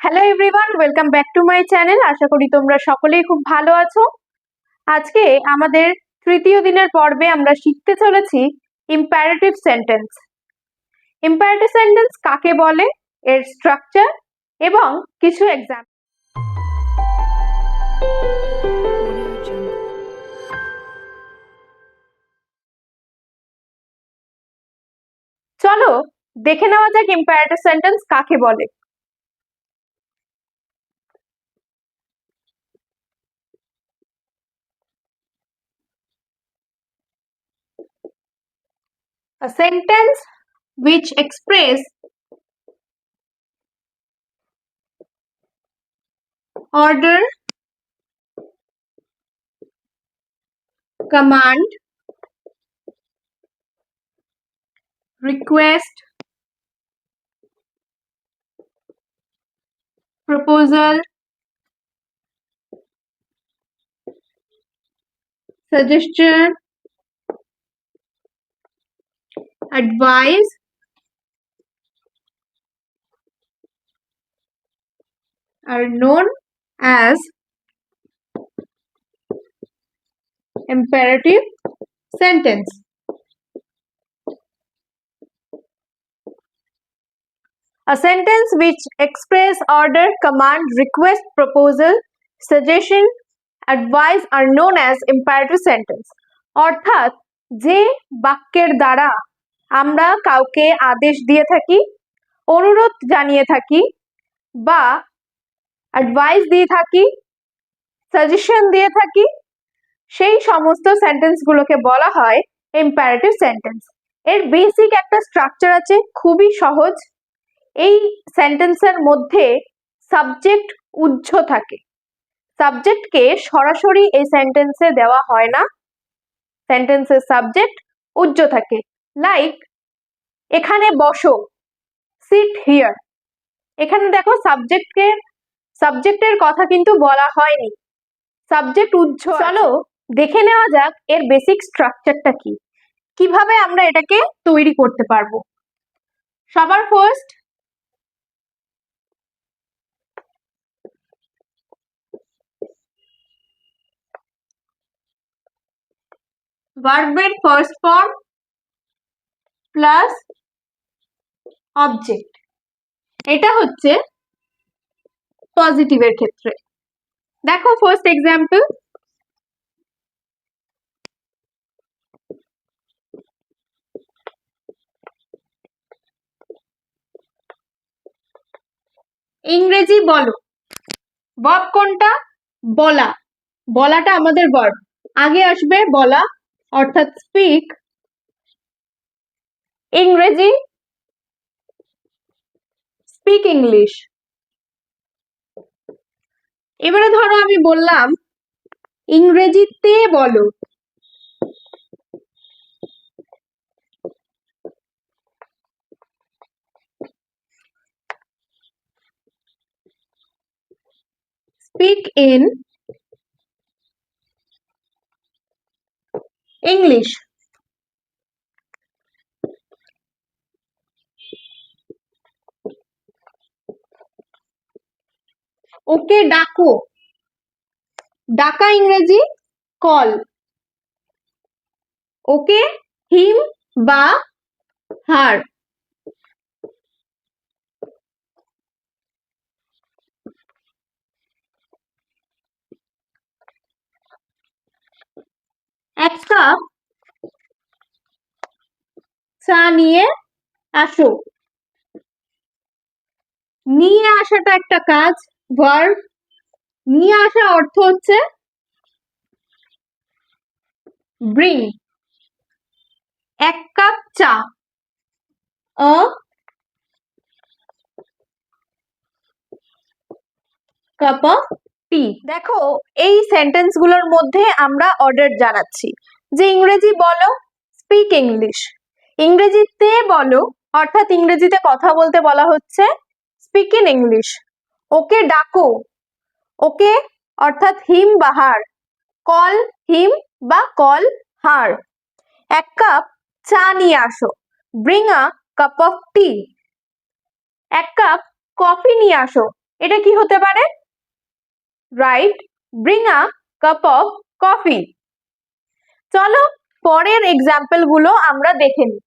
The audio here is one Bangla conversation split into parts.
Hello everyone welcome back to my channel আশা করি তোমরা সকলেই খুব ভালো আছো। আজকে আমাদের তৃতীয় দিনের পর্বে আমরা শিখতে চলেছি ইম্প্যারেটিভ সেন্টেন্স ইম্প্যারেটিভ সেন্টেন্স কাকে বলে, এর স্ট্রাকচার এবং কিছু এক্সাম চলো, দেখে নেওয়া যাক ইম্প্যারেটিভ সেন্টেন্স কাকে বলে। A sentence which express order command request proposal suggestion advice are known as imperative sentence a sentence which express order command request proposal suggestion advice are known as imperative sentence অর্থাৎ যে বাক্যের দ্বারা আমরা কাউকে আদেশ দিয়ে থাকি, অনুরোধ জানিয়ে থাকি বা অ্যাডভাইস দিয়ে থাকি সাজেশন দিয়ে থাকি, সেই সমস্ত সেন্টেন্সগুলোকে বলা হয় ইম্প্যারেটিভ সেন্টেন্স এর বেসিক একটা স্ট্রাকচার আছে, খুবই সহজ। এই সেন্টেন্সের মধ্যে সাবজেক্ট উজ্জ থাকে। সাবজেক্টকে সরাসরি এই সেন্টেন্সে দেওয়া হয় না। সেন্টেন্সের সাবজেক্ট উজ্জ থাকে। লাইক এখানে বসো। সিট হিয়ার এখানে দেখো সাবজেক্টকে সাবজেক্টের কথা কিন্তু বলা হয়নি। সাবজেক্ট উজ্জ চলো দেখে নেওয়া যাক এর বেসিক স্ট্রাকচারটা কি। কীভাবে আমরা এটাকে তৈরি করতে পারব? সবার ফার্স্ট ভার্বের ফার্স্ট ফর্ম প্লাস অবজেক্ট এটা হচ্ছে পজিটিভের ক্ষেত্রে। দেখো ফার্স্ট এক্সাম্পল ইংরেজি বলো। বব কোনটা? বলা। বলাটা আমাদের বর্ব আগে আসবে বলা, অর্থাৎ স্পিক ইংরেজি স্পিক ইংলিশ এবারে ধরো আমি বললাম ইংরেজিতে বলো। স্পিক ইন ইংলিশ ওকে ডাকো। ডাকা ইংরেজি, কল। ওকে, হিম বা হার। এক কাপ চা নিয়ে আসো। নিয়ে আসাটা একটা কাজ। ভার্ব নিয়ে আসা অর্থ হচ্ছে ব্রিং এক কাপ চা। আ কাপ অফ টি দেখো, এই সেন্টেন্সগুলোর মধ্যে আমরা অর্ডার জানাচ্ছি। যে ইংরেজি বলো স্পিক ইংলিশ ইংরেজিতে বলো, অর্থাৎ ইংরেজিতে কথা বলতে বলা হচ্ছে স্পিক ইন ইংলিশ ওকে ডাকো। ওকে অর্থাৎ হিম বা হার কল হিম বা কল হার এক কাপ চা নিয়ে আসো। Bring a cup of tea. এক কাপ কফি নিয়ে আসো। এটা কি হতে পারে? Right, bring a cup of coffee. চলো পরের এক্সাম্পলগুলো আমরা দেখে নিই।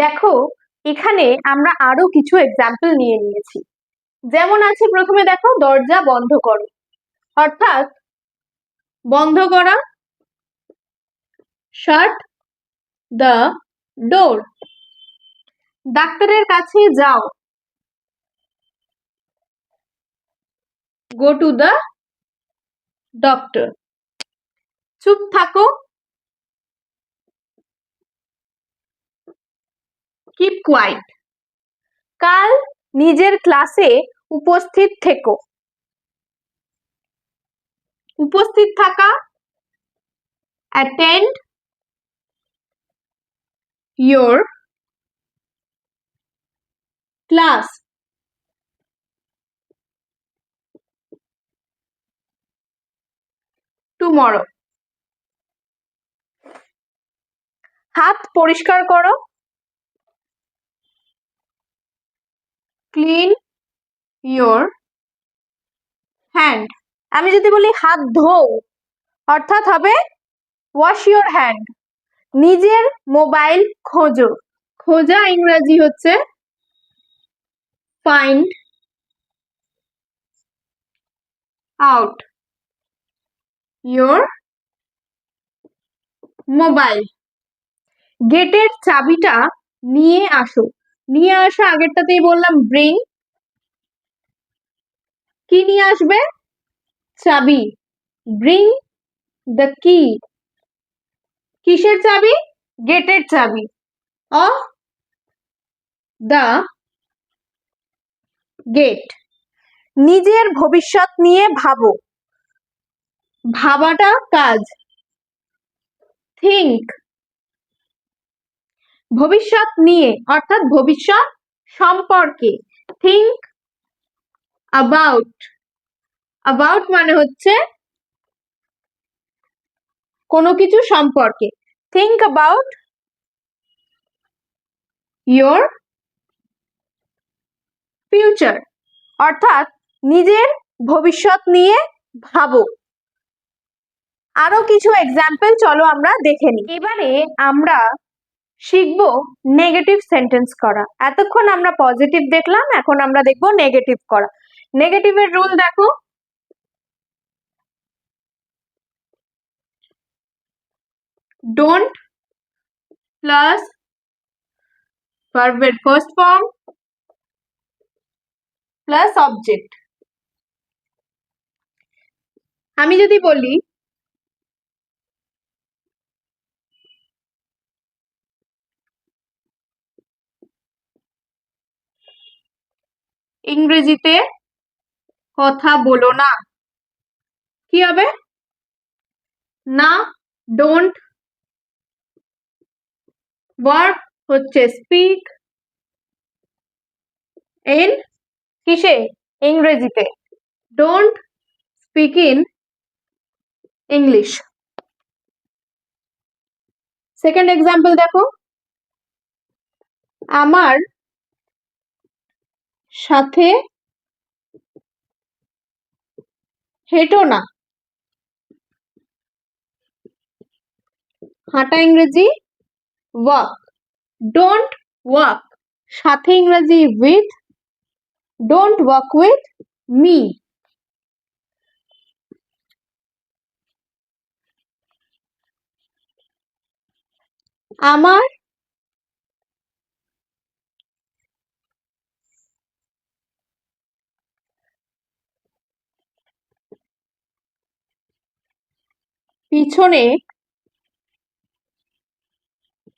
দেখো, এখানে আমরা আরও কিছু এক্সাম্পল নিয়ে নিয়েছি। যেমন আছে প্রথমে দেখো, দরজা বন্ধ করো। অর্থাৎ বন্ধ করা শার্ট দ্য ডোর ডাক্তারের কাছে যাও। গো টু দ্য ডক্টর চুপ থাকো। কিপ কোয়াইট কাল নিজের ক্লাসে উপস্থিত থেকো। উপস্থিত থাকা অ্যাটেন্ড your class. Tomorrow. হাত পরিষ্কার করো। Clean your hand. আমি যদি বলি হাত ধোও, অর্থাৎ হবে ওয়াশ ইয়োর হ্যান্ড। নিজের মোবাইল খোঁজো। খোঁজা ইংরাজি হচ্ছে ফাইন্ড আউট ইয়োর মোবাইল। গেটের চাবিটা নিয়ে আসো। নিয়ে আসা, আগেরটাতেই বললাম ব্রিং কি নিয়ে আসবে? চাবি। ব্রিং দ্য কি কিসের চাবি? গেটের চাবি। অফ দ্য গেট নিজের ভবিষ্যৎ নিয়ে ভাবো। ভাবাটা কাজ। থিঙ্ক ভবিষ্যৎ নিয়ে, অর্থাৎ ভবিষ্যৎ সম্পর্কে থিঙ্ক অ্যাবাউট অ্যাবাউট মানে হচ্ছে কোনো কিছু সম্পর্কে। থিঙ্ক অ্যাবাউট ইয়োর ফিউচার অর্থাৎ নিজের ভবিষ্যৎ নিয়ে ভাবো। আরও কিছু এক্সাম্পল চলো আমরা দেখে নিই। এবারে আমরা শিখব নেগেটিভ সেন্টেন্স করা। এতক্ষণ আমরা পজিটিভ দেখলাম, এখন আমরা দেখব নেগেটিভ করা। নেগেটিভের রুল দেখো। Don't plus verb first form plus object আমি যদি বলি ইংরেজিতে কথা বলো না। কি হবে? না ডোন্ট ওয়ার্ক হচ্ছে স্পিক ইন কিসে? ইংরেজিতে। Don't speak in English second example দেখো। আমার সাথে হেঁটো না। হাঁটা ইংরেজি ওয়াক ডোন্ট ওয়াক সাথে ইংরেজি with don't walk with me আমার পিছনে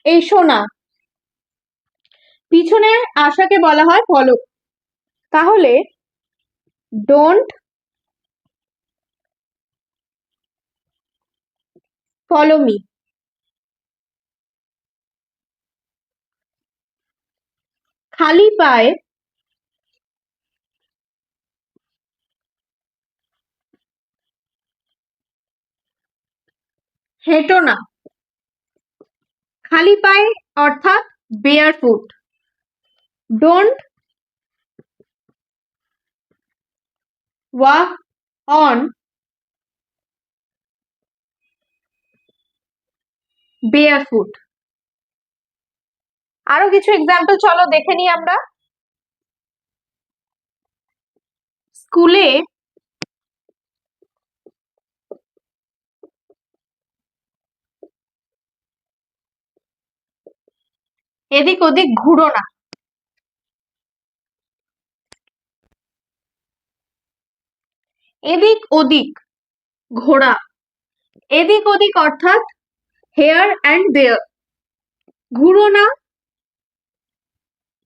এসো না। পিছনে আশাকে বলা হয় ফলো তাহলে ডোন্ট ফলো মি খালি পায়ে হেঁটো না। খালি পায়ে অর্থাৎ bare foot don't walk on bare foot আরও কিছু এক্সাম্পল চলো দেখে নিই আমরা। স্কুলে এদিক ওদিক ঘুরো না। এদিক ওদিক ঘোরা। এদিক ওদিক অর্থাৎ হেয়ার অ্যান্ড দেয়ার ঘুরো না।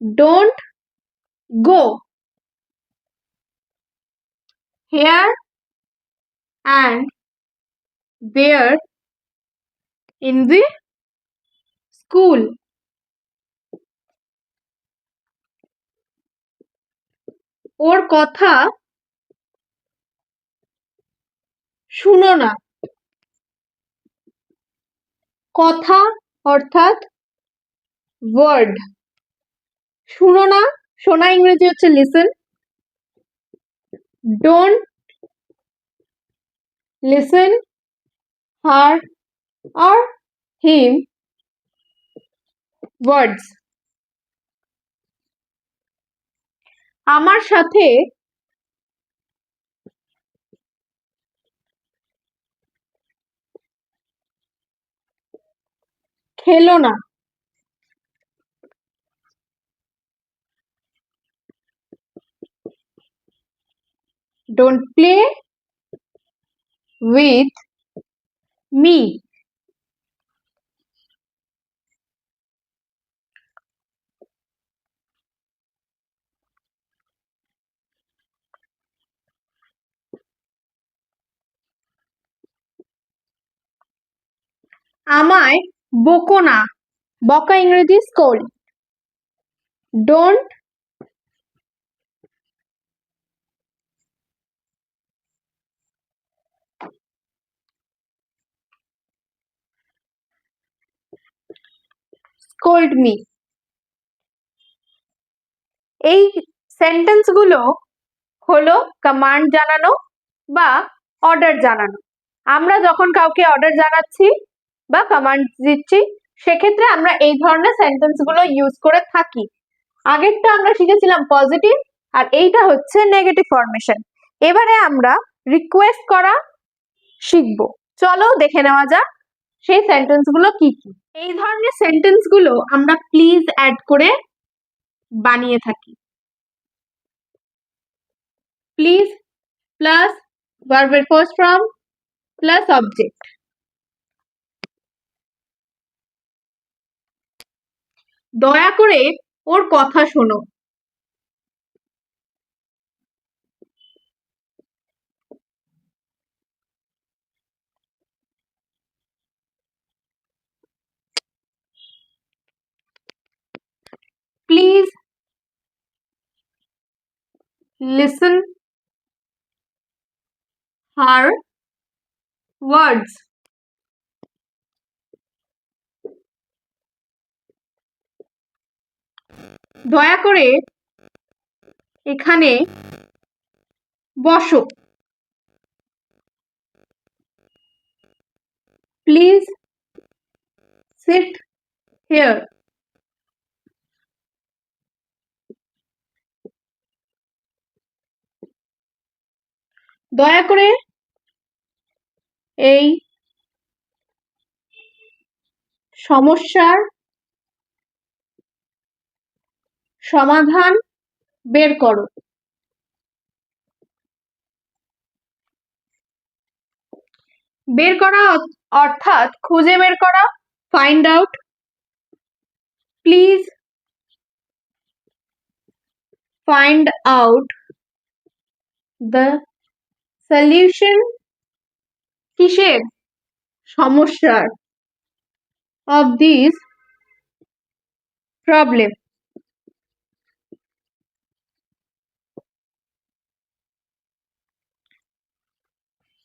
Don't go. Here and there in the school. ওর কথা শুনো না। কথা অর্থাৎ ওয়ার্ড শুনো না, শোনা ইংরেজি হচ্ছে লিসেন ডোন্ট লিসেন হার আর হিম ওয়ার্ডস আমার সাথে খেলো না। ডোন্ট প্লে উইথ মি আমায় বকো না। বকা ইংরেজি স্কোল্ড ডোন্ট স্কোল্ড মি এই সেন্টেন্সগুলো হলো কমান্ড জানানো বা অর্ডার জানানো। আমরা যখন কাউকে অর্ডার জানাচ্ছি বা কমান্ড দিচ্ছি, সেক্ষেত্রে আমরা এই ধরনের সেন্টেন্সগুলো ইউজ করে থাকি। আগেরটা আমরা শিখেছিলাম পজিটিভ আর এইটা হচ্ছে নেগেটিভ ফরমেশন এবারে আমরা রিকোয়েস্ট করা শিখব। চলো দেখে নেওয়া যাক সেই সেন্টেন্সগুলো কি কি। এই ধরনের সেন্টেন্সগুলো আমরা প্লিজ অ্যাড করে বানিয়ে থাকি। প্লিজ প্লাস ভার্বের ফার্স্ট ফর্ম প্লাস অবজেক্ট দয়া করে ওর কথা শোনো। প্লিজ লিসন হার ওয়ার্ডস দয়া করে এখানে বসো। প্লিজ সিট হেয়ার দয়া করে এই সমস্যার সমাধান বের করো। বের করা অর্থাৎ খুঁজে বের করা find out please find out the solution কিসের? সমস্যার। অফ দিস প্রবলেম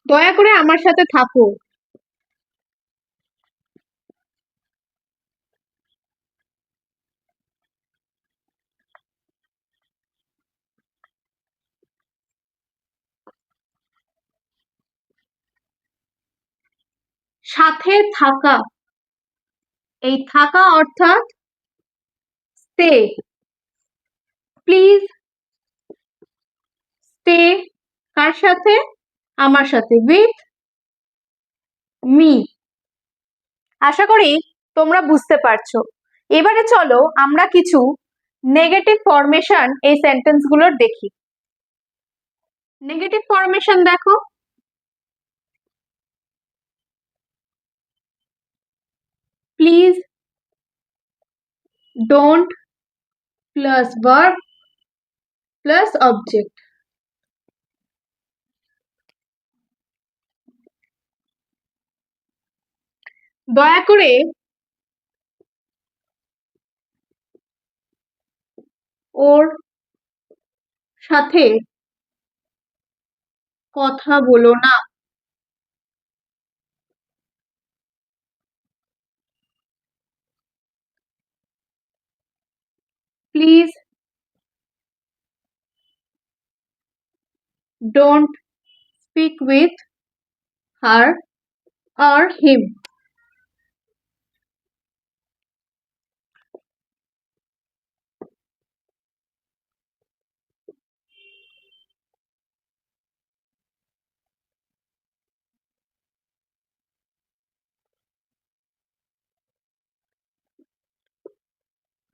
দয়া করে আমার সাথে থাকো। সাথে থাকা। এই থাকা অর্থাৎ স্টে প্লিজ স্টে কার সাথে? আমার সাথে উইথ মি আশা করি তোমরা বুঝতে পারছ। এবারে চলো আমরা কিছু নেগেটিভ ফরমেশন এই সেন্টেন্সগুলোর দেখি। নেগেটিভ ফরমেশন দেখো। Please don't plus verb plus object দয়া করে ওর সাথে কথা বলো না। Please don't speak with her R him.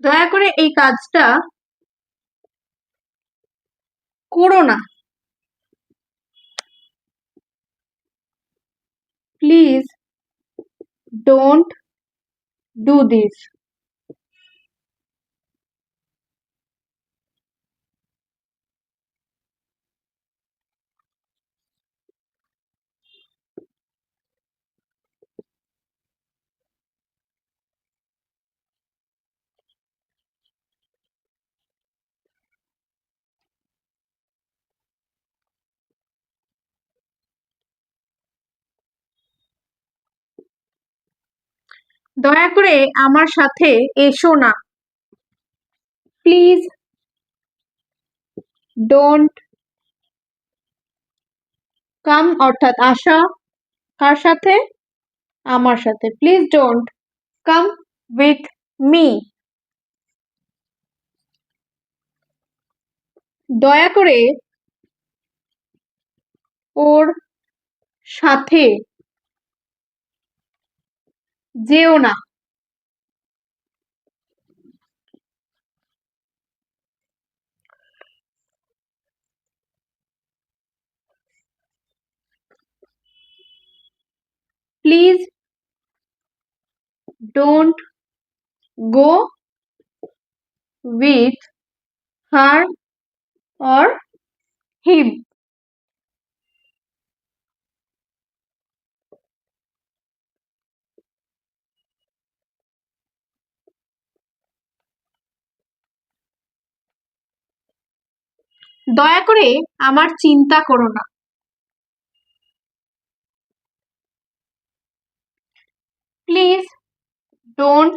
দয়া করে এই কাজটা করো না। প্লিজ ডোন্ট ডু দিস দয়া করে আমার সাথে এসো না। প্লিজ ডোন্ট কাম অর্থাৎ আসা কার সাথে? আমার সাথে। Please don't come with me দয়া করে ওর সাথে যেও না please don't go with her or him. দয়া করে আমার চিন্তা করো না। প্লিজ ডোন্ট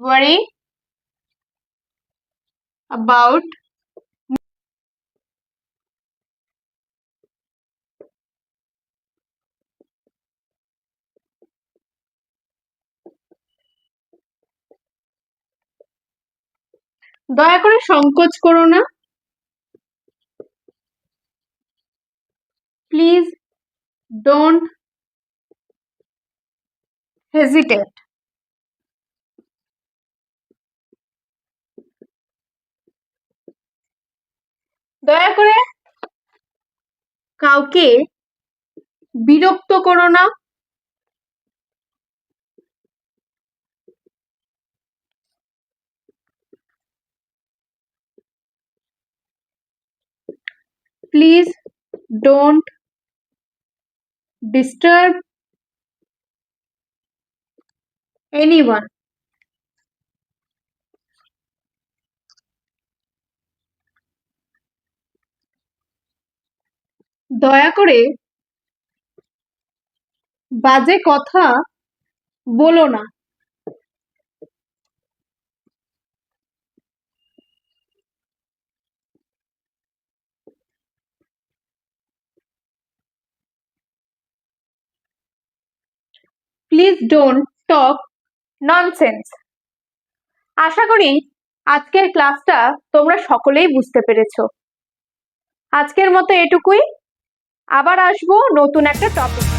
ওয়ারি about দয়া করে সংকোচ করো না। প্লিজ ডোন্ট হেজিটেট দয়া করে কাউকে বিরক্ত করো না। Please don't disturb anyone. দয়া করে বাজে কথা বলো না প্লিজ ডোন্ট টক ননসেন্স আশা করি আজকের ক্লাসটা তোমরা সকলেই বুঝতে পেরেছ। আজকের মতো এটুকুই। আবার আসব নতুন একটা টপিক